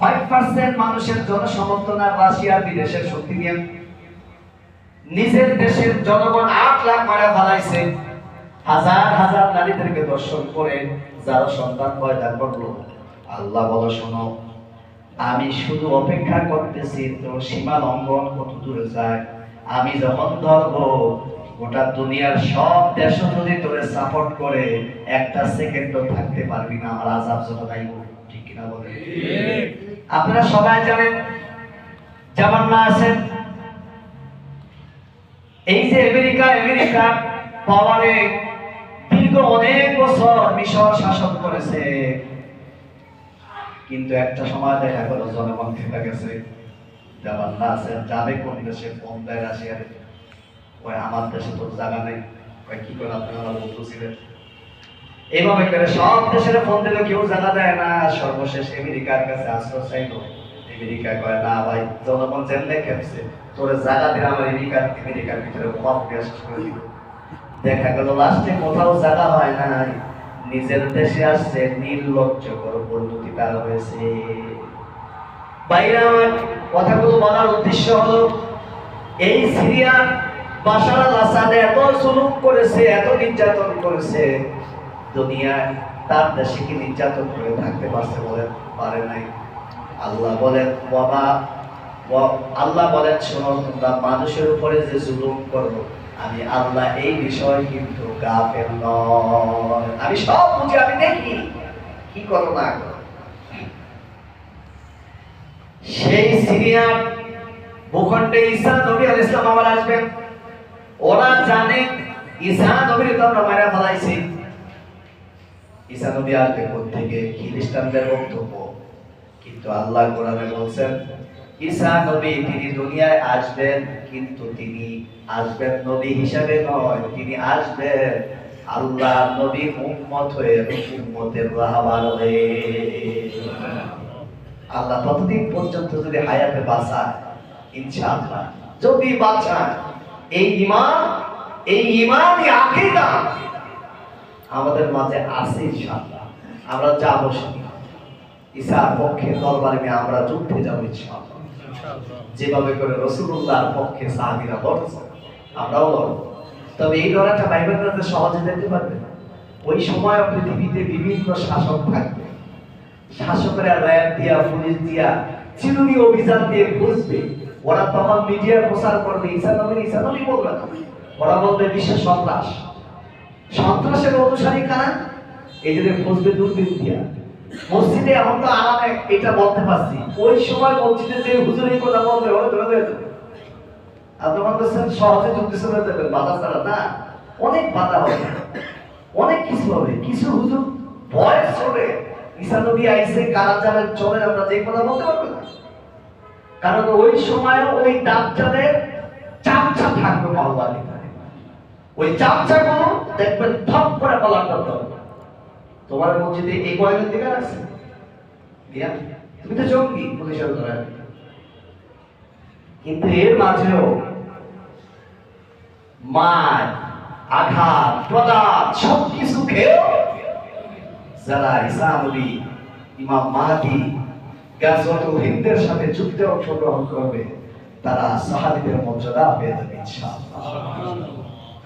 Five percent মানুষের জনসমর্থন আর রাশিয়ার বিদেশের শক্তি নিয়ে। নিজের দেশের জনগণ আট লাখ মারা ফেলাইছে। হাজার হাজার নারীদেরকে দর্শন করে যারা সন্তান পয়দা করল আল্লাহ বলো, শোনো, আমি শুধু অপেক্ষা করতেছি তো সীমা লঙ্ঘন কত দূরে যায়। আমি যখন ধরবো, গোটা দুনিয়ার সব দেশ যদি তোরে সাপোর্ট করে, একটা সেকেন্ডও থাকতে পারবি না। আমার আজাব আইব ঠিক কিনা বলে আপনারা সবাই জানেন জামান্না আছেন। এই যে আমেরিকা আমেরিকা পাওয়ারে দীর্ঘ অনেক বছর মিশর শাসন করেছে। কিন্তু একটা সময় দেখা গেল, জনগণ খেপে গেছে। জামান্না আছে, যাবে কোন দেশে ফোন দেয় রাশিয়ারে ওই আমার দেশে তোর জায়গা নেই। কি করে আপনারা বলতেছিলেন? এইভাবে করে সব দেশের ফোন দিলে, কেউ জায়গা দেয় না। সর্বশেষ আমেরিকার কাছে আশ্রয় চাইলো। আমেরিকা কয়, না ভাই, জনগণ যেমনে খেপছে, তোর জায়গা দিলে আমার আমেরিকার আমেরিকার ভিতরে কম গ্যাস করে দেখা গেল, লাস্টে কোথাও জায়গা হয় নাই। নিজের দেশে আসছে, নির্লজ্জ করে পরিণতি তার হয়েছে। বাইরে আমার কথাগুলো বলার উদ্দেশ্য হলো, এই সিরিয়া বাশার আল আসাদ এত জুলুম করেছে, এত নির্যাতন করেছে দুনিয়ায় তার নির্যাতন করে থাকতে পারছে বলে পারে নাই। আল্লাহ বলেন বাবা আল্লাহ বলেন, শোনো, তোমরা মানুষের উপরে যে জুলুম আমি আল্লাহ এই বিষয় কিন্তু গাফেল নয়। আমি সব বুঝি, আমি দেখি। কি করো না সেই সিরিয়ার ভূখণ্ডে ঈসা নবী আলাইহিস সালাম আবার আসবেন। ওরা জানে ঈসা নবীর তো আমরা মারা ফেলাইছি। ঈসা নবী আসবে খ্রিস্টানদের বক্তব্য। কিন্তু আল্লাহ কোরআনে বলছেন, ঈসা নবী তিনি দুনিয়ায় আসবেন, কিন্তু তিনি আসবেন নবী হিসাবে নয়, তিনি আসবেন আল্লাহ নবী উম্মত হয়ে উম্মতের রাহবার হয়ে। আল্লাহ ততদিন পর্যন্ত যদি হায়াতে বাঁচায়, ইনশাআল্লাহ, যদি বাঁচায়, এই ইমান এই ইমানই আকীদা আমাদের মাঝে আছে ইনশাআল্লাহ। আমরা যাব ঈসার পক্ষে দরবারে নিয়ে আমরা যুদ্ধে যাব ইনশাআল্লাহ। যেভাবে করে রসুল্লাহর পক্ষে সাহাবীরা লড়ছে আমরাও লড়ব। তবে এই লড়াইটা বাইবেলের মধ্যে সহজে দেখতে পারবে না। ওই সময় পৃথিবীতে বিভিন্ন শাসক থাকবে। শাসকেরা র্যাব দিয়া পুলিশ দিয়া চিরুনি অভিযান দিয়ে বুঝবে। ওরা তখন মিডিয়া প্রচার করবে ঈসা নবী ঈসা নবী বলবে না। ওরা বলবে বিশ্ব সন্ত্রাস। সন্ত্রাসের অনুসারী কারা? যে খুঁজবে দূরবীন দিয়া মসজিদে এখন তো আরামে এটা বলতে পারছি। ওই সময় মসজিদে যে হুজুর এই কথা বলবে, ওরা ধরে ধরে সহজে যুক্তি বাধা ছাড়া না। অনেক বাধা হবে। অনেক কিছু হবে। কিছু হুজুর ভয় চলে ঈসা নবী আইসে কারা চলে আমরা যে কথা বলতে পারব না। কারণ ওই সময় ওই দাজ্জালের চামচা থাকবে ভিতরে ওই চামচা গুলো দেখবেন থপ করে পালান করতে তোমার মসজিদে এই কয়েকদিন থেকে আছে দিয়া। তুমি তো জঙ্গি, পুলিশের ধরে। কিন্তু এর মাঝেও মার, আঘাত প্রদাত সব কিছু খেয়েও যারা নবী ইমাম মাহাদি, গাজওয়াতুল হিন্দের সাথে যুদ্ধে অংশগ্রহণ করবে, তারা সাহাবীদের মর্যাদা পেয়ে যাবে ইনশাআল্লাহ।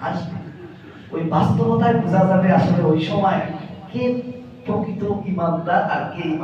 আসবে। ওই বাস্তবতায় বোঝা যাবে আসলে ওই সময় কে প্রকৃত ইমানদার আর কে ইমান